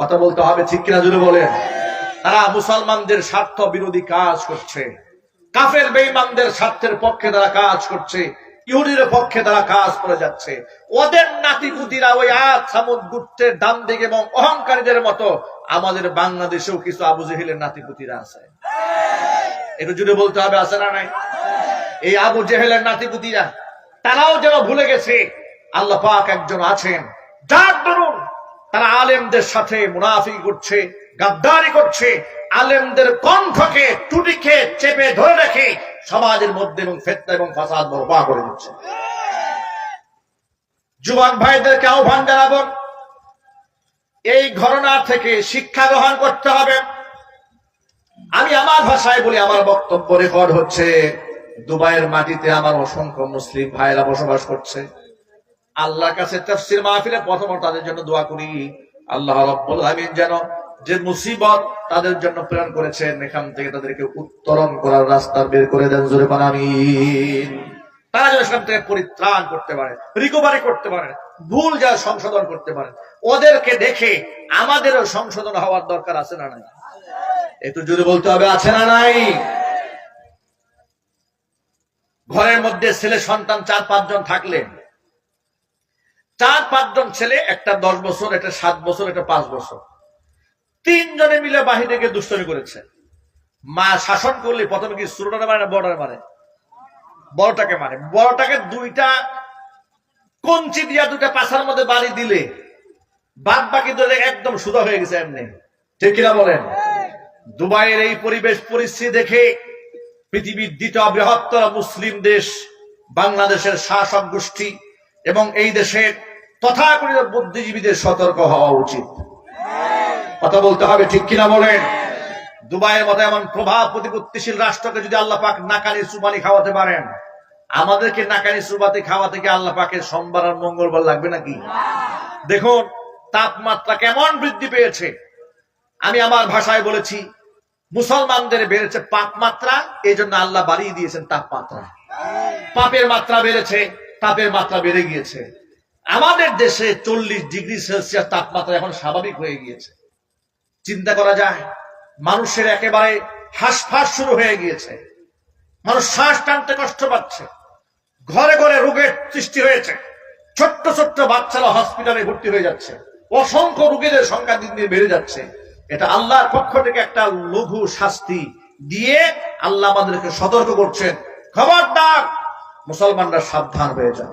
কথা বলতে হবে, ঠিক কিনা যদি বলেন। তারা মুসলমানদের স্বার্থ বিরোধী কাজ করছে। কাফের বেঈমানদের স্বার্থের পক্ষে তারা কাজ করছে। ইহুদির পক্ষে তারা কাজ করে যাচ্ছে। ওদের নাতিপুতিরা ওই আজ সামুদ গুপ্তের দাম দিকে এবং অহংকারীদের মতো আমাদের বাংলাদেশেও কিছু আবু জেহেলের নাতিপুতিরা আছে। একটু জুড়ে বলতে হবে, আছে না নাই? এই আবু জেহেলের নাতিপুতিরা, তারাও যেন ভুলে গেছে, আল্লাহ পাক একজন আছেন। যার দরুন তারা আলেমদের সাথে মুনাফি করছে, গাদ্দারি করছে, আলেমদের কণ্ঠকে টুটিকে চেপে ধরে রেখে সমাজের মধ্যে এবং ফেতনা এবং ফাসাদ বরপা করে দিচ্ছে। যুবক ভাইদেরকে আহ্বান জানাব, এই ঘটনা থেকে শিক্ষা গ্রহণ করতে হবে। আমি আমার ভাষায় বলি, আমার বক্তব্য রেকর্ড হচ্ছে, দুবাইয়ের মাটিতে আমার অসংখ্য মুসলিম ভাইরা বসবাস করছে। আল্লাহর কাছে তফসির মাহফিলে প্রথমত তাদের জন্য দোয়া করি। আল্লাহ রব্বুল আমিন যেন যে মুসিবত তাদের জন্য প্রেরণ করেছেন, এখান থেকে তাদেরকে উত্তরণ করার রাস্তা বের করে দেন জোরে আমিন। তারা যেন সেখান থেকে পরিত্রাণ করতে পারে রিকভারি করতে পারে, ভুল যা সংশোধন করতে পারে। ওদেরকে দেখে আমাদেরও সংশোধন হওয়ার দরকার আছে না নাই? একটু যদি বলতে হবে, আছে না নাই? ঘরের মধ্যে ছেলে সন্তান চার পাঁচজন থাকলে চার, পাঁচজন ছেলে, একটা দশ বছর, একটা সাত বছর, একটা পাঁচ বছর। তিনজনে মিলে গিয়ে দুষ্টমি করেছে। মা শাসন করলে প্রথমে কি ছোটটা মানে না বড়টা মানে বড়টাকে মানে বড়টাকে দুইটা কঞ্চি দিয়া দুইটা পাশার মধ্যে বাড়ি দিলে বাদ বাকি ধরে একদম সুদা হয়ে গেছে এমনি। ঠিক কিনা বলেন? দুবাইয়ের এই পরিবেশ পরিস্থিতি দেখে পৃথিবীর দ্বিতীয় বৃহত্তর মুসলিম দেশ বাংলাদেশের শাসক গোষ্ঠী এবং এই দেশের তথাকথিত বুদ্ধিজীবীদের সতর্ক হওয়া উচিত। কথা বলতে হবে, ঠিক কিনা বলেন? দুবাইয়ের মতো এমন প্রভাব প্রতিপত্তিশীল রাষ্ট্রকে যদি আল্লাহ পাক নাকানি সুবানি খাওয়াতে পারেন, আমাদেরকে নাকানি সুবাতি খাওয়া থেকে আল্লাহ পাকের সোমবার আর মঙ্গলবার লাগবে নাকি? দেখুন, তাপমাত্রা কেমন বৃদ্ধি পেয়েছে? আমি আমার ভাষায় বলেছি, মুসলমানদের বেড়েছে তাপমাত্রা এই জন্য আল্লাহ বাড়িয়ে দিয়েছেন তাপমাত্রা। পাপের মাত্রা বেড়েছে, তাপের মাত্রা বেড়ে গিয়েছে। আমাদের দেশে চল্লিশ ডিগ্রি সেলসিয়াস তাপমাত্রা এখন স্বাভাবিক হয়ে গিয়েছে। চিন্তা করা যায়, মানুষের একেবারে হাঁসফাঁস শুরু হয়ে গিয়েছে। মানুষ শ্বাস টানতে কষ্ট পাচ্ছে। ঘরে ঘরে রোগের সৃষ্টি হয়েছে। ছোট্ট ছোট্ট বাচ্চারা হসপিটালে ভর্তি হয়ে যাচ্ছে। অসংখ্য রোগীদের সংখ্যা দিন দিন বেড়ে যাচ্ছে। এটা আল্লাহর পক্ষ থেকে একটা লঘু শাস্তি দিয়ে আল্লাহ আমাদেরকে সতর্ক করছেন। খবরদার, মুসলমানরা সাবধান হয়ে যান।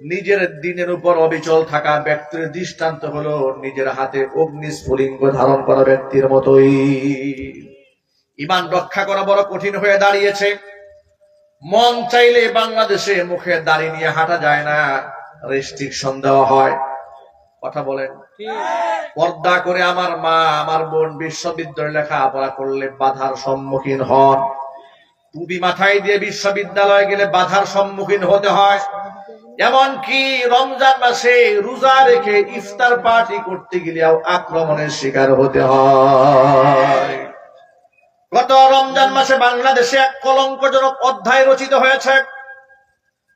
নিজের দিনের উপর অবিচল থাকা ব্যক্তির দৃষ্টান্ত হলো নিজের হাতে অগ্নিস্ফুলিঙ্গ ধারণ করা ব্যক্তির মতোই। ইমান রক্ষা করা বড় কঠিন হয়ে দাঁড়িয়েছে। মন চাইলে বাংলাদেশে মুখে দাঁড়িয়ে নিয়ে হাঁটা যায় না রেস্ট্রিকশন দেওয়া হয়। কথা বলেন। পর্দা করে আমার মা আমার বোন বিশ্ববিদ্যালয়ে লেখাপড়া করলে বাধার সম্মুখীন হন। টুপি মাথায় দিয়ে বিশ্ববিদ্যালয়ে গেলে বাধার সম্মুখীন হতে হয়। এমনকি রমজান মাসে রোজা রেখে ইফতার পার্টি করতে গেলেও আক্রমণের শিকার হতে হয়। গত রমজান মাসে বাংলাদেশে এক কলঙ্কজনক অধ্যায় রচিত হয়েছে।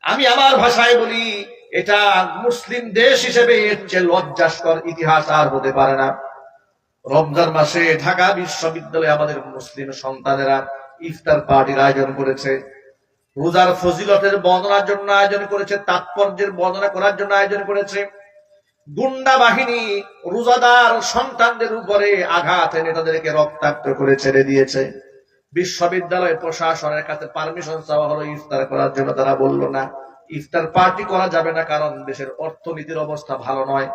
আমি আমার ভাষায় বলি, এটা মুসলিম দেশ হিসেবে এর চেয়ে লজ্জাস্কর ইতিহাস আর হতে পারে না। রমজান মাসে ঢাকা বিশ্ববিদ্যালয়ে আমাদের মুসলিম সন্তানেরা ইফতার পার্টির আয়োজন করেছে। রোজার ফজিলতের বর্ণনার জন্য আয়োজন করেছে, তাৎপর্যের বর্ণনা করার জন্য আয়োজন করেছে। গুন্ডা বাহিনী রোজাদার সন্তানদের উপরে আঘাত এনে তাদেরকে রক্তাক্ত করে ছেড়ে দিয়েছে। বিশ্ববিদ্যালয় প্রশাসনের কাছে পারমিশন চাওয়া হলো, ইফতার করার জন্য তারা বলল, না, ইফতার পার্টি করা যাবে না, কারণ দেশের অর্থনীতির অবস্থা ভালো নয়।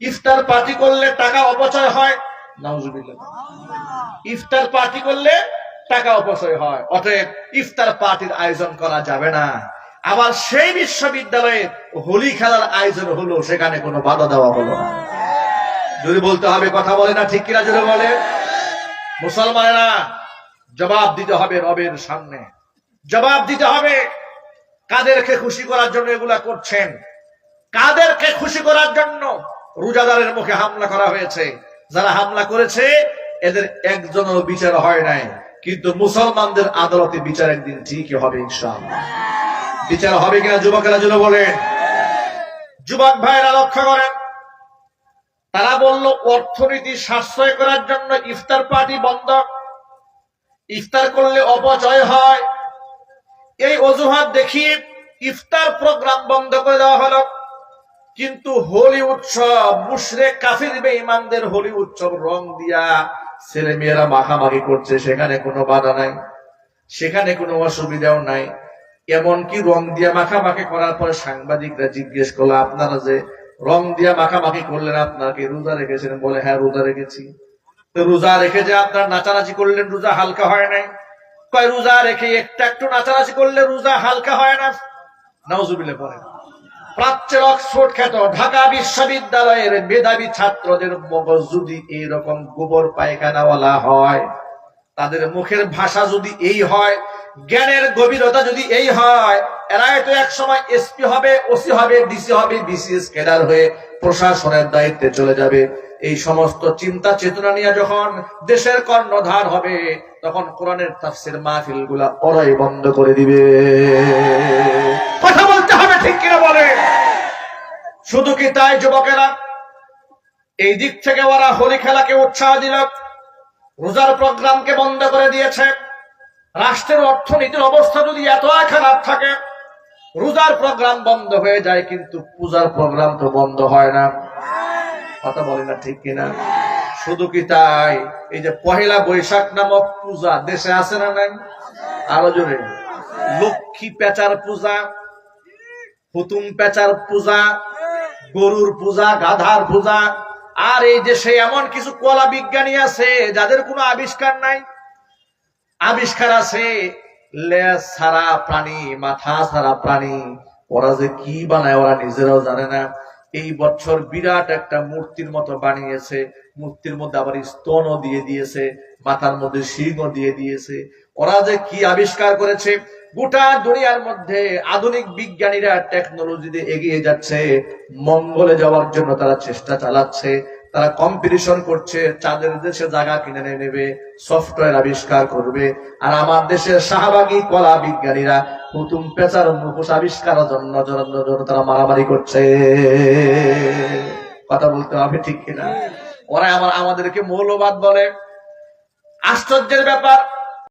ইফতার পার্টি করলে টাকা অপচয় হয়। নাউজুবিল্লাহ। ইফতার পার্টি করলে টাকা অপচয় হয়, অতএব ইফতার পার্টির আয়োজন করা যাবে না। আবার সেই বিশ্ববিদ্যালয়ে হোলি খেলার আয়োজন হলো, সেখানে কোনো বাধা দেওয়া হলো না। যদি বলতে হবে কথা বলে না, ঠিক কিনা যদি বলে? মুসলমানেরা জবাব দিতে হবে রবের সামনে। জবাব দিতে হবে, কাদেরকে খুশি করার জন্য এগুলা করছেন? কাদেরকে খুশি করার জন্য রোজাদারের মুখে হামলা করা হয়েছে। যারা হামলা করেছে, এদের একজনের বিচার হয় নাই। কিন্তু মুসলমানদের আদালতে বিচার একদিন ঠিকই হবে, ইনশাআল্লাহ। বিচার হবে কিনা? যুবকেরা যেন বলেন। যুবক ভাইরা লক্ষ্য করেন। তারা বলল, অর্থনীতি সাশ্রয় করার জন্য ইফতার পার্টি বন্ধ। ইফতার করলে অপচয় হয়। এই অজুহাত দেখিয়ে ইফতার প্রোগ্রাম বন্ধ করে দেওয়া হলো। কিন্তু হোলি উৎসব, মুশরেক, কাফির, বেঈমানদের হোলি উৎসব রং দিয়া ছেলে মেয়েরা মাখামাখি করছে, সেখানে কোনো বাধা নাই, সেখানে কোনো অসুবিধাও নাই। এমনকি রং দিয়া মাখামাখি করার পরে সাংবাদিকরা জিজ্ঞেস করল, আপনারা যে রং দিয়া মাখামাখি করলেন আপনাকে রোজা রেখেছেন? বলে হ্যাঁ রোজা রেখেছি। রোজা রেখে যে আপনার নাচানাচি করলেন, রোজা হালকা হয় নাই? রোজা রেখে একটা একটু নাচানাচি করলে রোজা হালকা হয় না? নাউজুবিলে পরে প্রাচ্যের অক্সফোর্ড খ্যাত ঢাকা বিশ্ববিদ্যালয়ের মেধাবী ছাত্রদের মগজ যদি এইরকম গোবর পায়খানাওয়ালা হয়, তাদের মুখের ভাষা যদি এই হয়, জ্ঞানের গভীরতা যদি এই হয়, এরাই তো এক সময় এসপি হবে ওসি হবে ডিসি হবে বিসিএস ক্যাডার হয়ে প্রশাসনের দায়িত্বে চলে যাবে। এই সমস্ত চিন্তা চেতনা নিয়ে যখন দেশের কর্ণধার হবে, তখন কোরআনের তাফসির মাহফিলগুলা ওরাই বন্ধ করে দিবে। ঠিক কিনা বলে শুধু কি তাই, যুবকেরা? এই দিক থেকে ওরা হোলি খেলাকে উৎসাহ দিল, রোজার প্রোগ্রামকে বন্ধ করে দিয়েছে। রাষ্ট্রের অর্থনীতির অবস্থা যদি এত খারাপ থাকে, রোজার প্রোগ্রাম বন্ধ হয়ে যায়, কিন্তু পূজার প্রোগ্রাম তো বন্ধ হয় না। কথা বলে না ঠিক কিনা? শুধু কি তাই? এই যে পহেলা বৈশাখ নামক পূজা দেশে আছে না নাই? আরও জোরে। লক্ষ্মী পেচার পূজা হুতুম পেচার পূজা, গরুর পূজা, গাধার পূজা। আর এই দেশে এমন কিছু কলা বিজ্ঞানী আছে, যাদের কোনো আবিষ্কার নাই। আবিষ্কার আছে লেজ ছাড়া প্রাণী, মাথা ছাড়া প্রাণী। ওরা যে কি বানায়, ওরা নিজেরাও জানে না। এই বছর বিরাট একটা মূর্তির মতো বানিয়েছে। মূর্তির মধ্যে আবার স্তনও দিয়ে দিয়েছে, মাথার মধ্যে সিংহ দিয়ে দিয়েছে। ওরা যে কি আবিষ্কার করেছে গোটা দুনিয়ার মধ্যে আধুনিক বিজ্ঞানীরা টেকনোলজিতে এগিয়ে যাচ্ছে। মঙ্গলে যাওয়ার জন্য তারা চেষ্টা চালাচ্ছে। তারা কম্পিটিশন করছে, চাঁদের দেশে জায়গা কিনে নেবে সফটওয়্যার আবিষ্কার করবে। আর আমার দেশের শাহবাগী কলা বিজ্ঞানীরা হুতুম পেচার মুখোশ আবিষ্কারের জন্য তারা মারামারি করছে। কথা বলতে হবে ঠিক কিনা? ওরা আমার আমাদেরকে মৌলবাদ বলে। আশ্চর্যের ব্যাপার